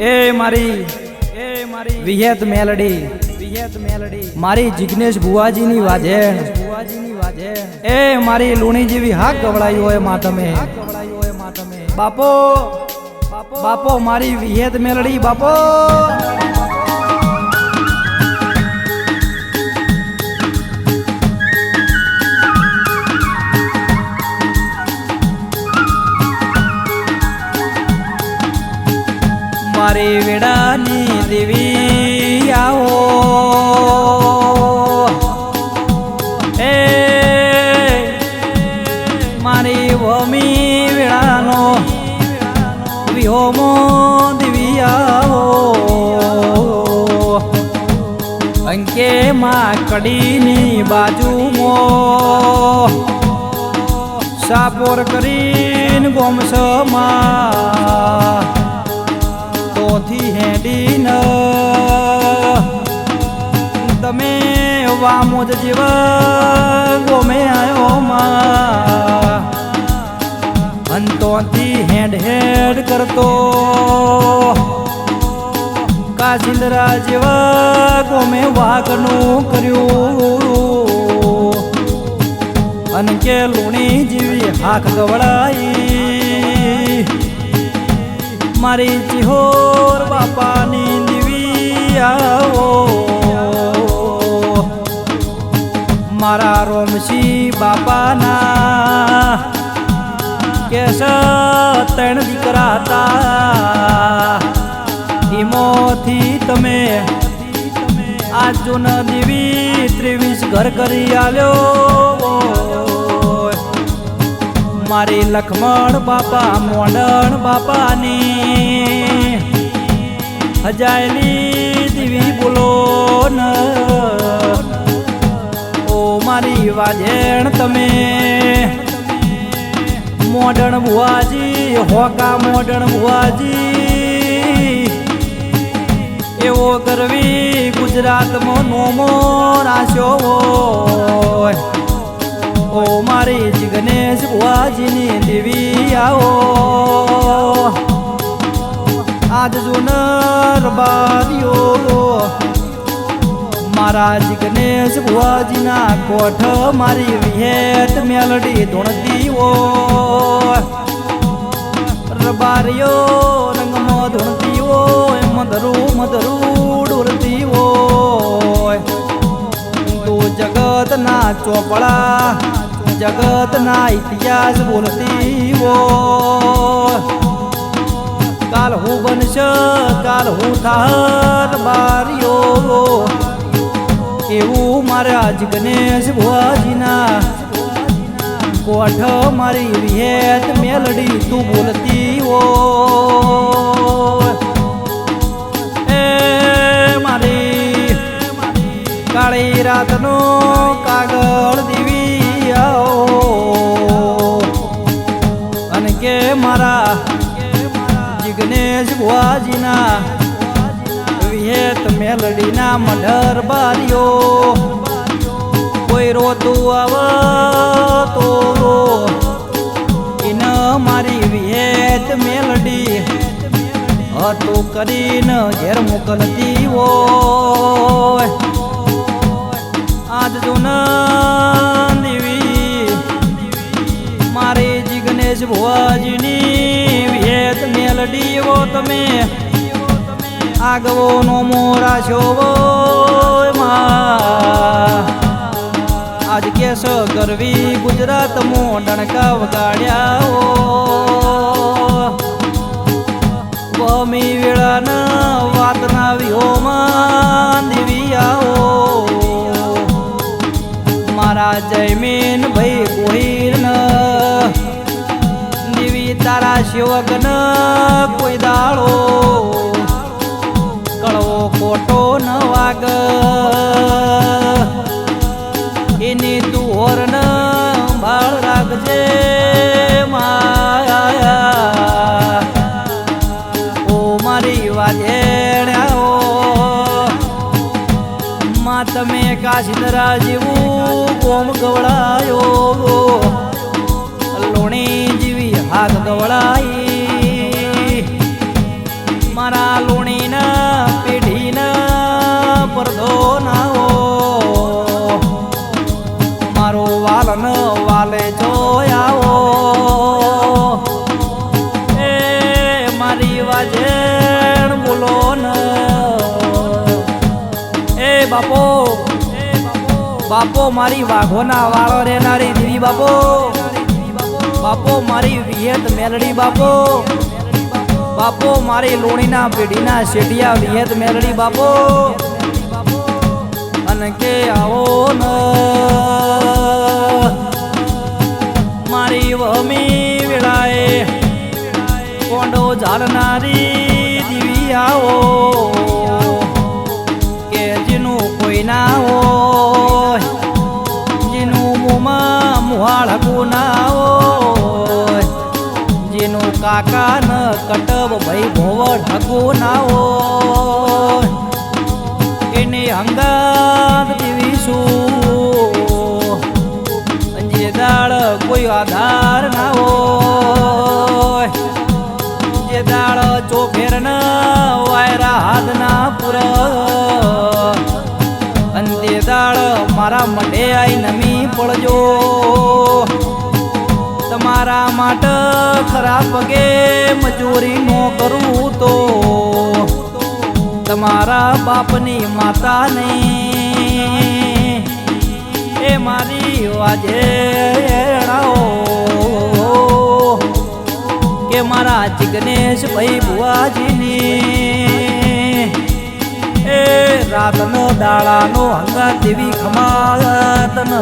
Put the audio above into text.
એ મારી એ મારી વિહેત મેલડી વિહેત મેલડી મારી જિગ્નેશ ભુવાજીની વાજેણ ભુવાજીની વાજેણ એ મારી લુણી જેવી હાક ગવડાઈ હોયમાં તમે. ગવડાઈ હોયમાં તમે બાપો બાપો બાપો મારી વિહેત મેલડી, બાપો. મારી વેડાની દેવી આવો. એ મારી વમી વેળાનો વિહોમો દેવી આવો. અંકે માં કડીની બાજુમાં સાપોર કરીને ગોમસમાં તોથી હેડીન તમે વામોદ જીવ, ગોમે આવ્યો માં. અંતોથી હેડ હેડ કરતો કાચિંદરા જીવ, ગોમે વાઘનું કર્યું. અને કે લુણી જેવી હાથ ગવડાઈ મારી ચિહોર બાપાની દીવી આવો. મારા રોમસી બાપાના કેસ ત્રણ દીકરા હતા ઈમોથી તમે આ જૂન દેવી ત્રેવીસ ઘર કરી આલ્યો. મારી લખમણ બાપા, મોડણ બાપાની. હજાયલી દીવી બોલો ન. ઓ મારી વાજેણ તમે. મોડણ ભુવાજી હોકા મોડણ ભુવાજી એવો કરવી ગુજરાતમાં નોમો રાશ્યો હોય. બુઆજીની દેવી આવો. આજ જુનર બારીઓ. મારા ગણેશ બુઆજીના કોઠ મારી વિહેત મેલડી ધૂણતી ઓ રબારીઓ, રંગમાં ધૂણતી હોય મધરું મધરું ડોરતી હોય તું જગતના ચોપડા જગતના ઇતિહાસ બોલતી वो કાલ હું બનશ કાલ હું થાર બારીઓ. એવું મારા આજ ગણેશ ભુવાજીના. કોઠ મારી વિહેત મેલડી તું બોલતી ઓ એ મારી કાળી રાતનો જિગ્નેશ ભુવાજીના વિહેત મેલડીના મઢર બારીઓ. કોઈ રોતું આવતો ઇન મારી વિહેત મેલડી હતું કરીને ઘેર મોકલતી હોય. આજ જો દેવી મારી જી ભુવાજીની વિહેત મેલડીઓ તમે. આગવો નો મોરા છો આજ કેસ કરવી ગુજરાત મો ડણકા વગાડ્યા વમી વેળાના વાતના વિહોમાં દેવી મારા જયમીન ભાઈ કોહીર ન કોઈ દાળો. કળવો ખોટો ન વાગ. એની તું હોરન ભાળ રાખજે માયા. ઓ મારી વાજેણ્યાઓ માં તમે કાશીદરા જેવું કોમ ગવડાયો. લોણી હાથ ગવડાઈ મારા લુણીના પેઢીના પરધો નાઓ મારો વાલન વાલે જોયાવો. એ મારી વાજેણ બોલો ન એ બાપો બાપો મારી વાઘોના વાળો રેનારી દીવી બાપો. બાપો, મારી વિહેત મેલડી બાપો. બાપો, મારી લોણીના પેઢીના શેઠિયા વિહેત મેલડી બાપો. અને કે આવો ન. મારી વમી વેળાએ કોંડો ઝાડનારી દીવી આવો. કે જેનું કોઈ ના હોય, જેનું મોમાં મુહાળકું ના હોય કાકા ન કટબ ભાઈ ભોવ હકું ના હોય એની હંગાત દેવીશું જે દાળ કોઈ આધાર ના હોય, જે દાળ ચોફેર ના વાયરા હાથ ના પુર. અંતે દાળ મારા મઢે આઈ નમી પડજો. તમારા માટે ખરાબ પગે મજૂરી નો કરું તો. તમારા બાપની માતાને એ મારી વાજે કે મારા જિગ્નેશ ભાઈ બુઆજીની એ રાતનો દાડાનો હંગા દેવી ખમાતન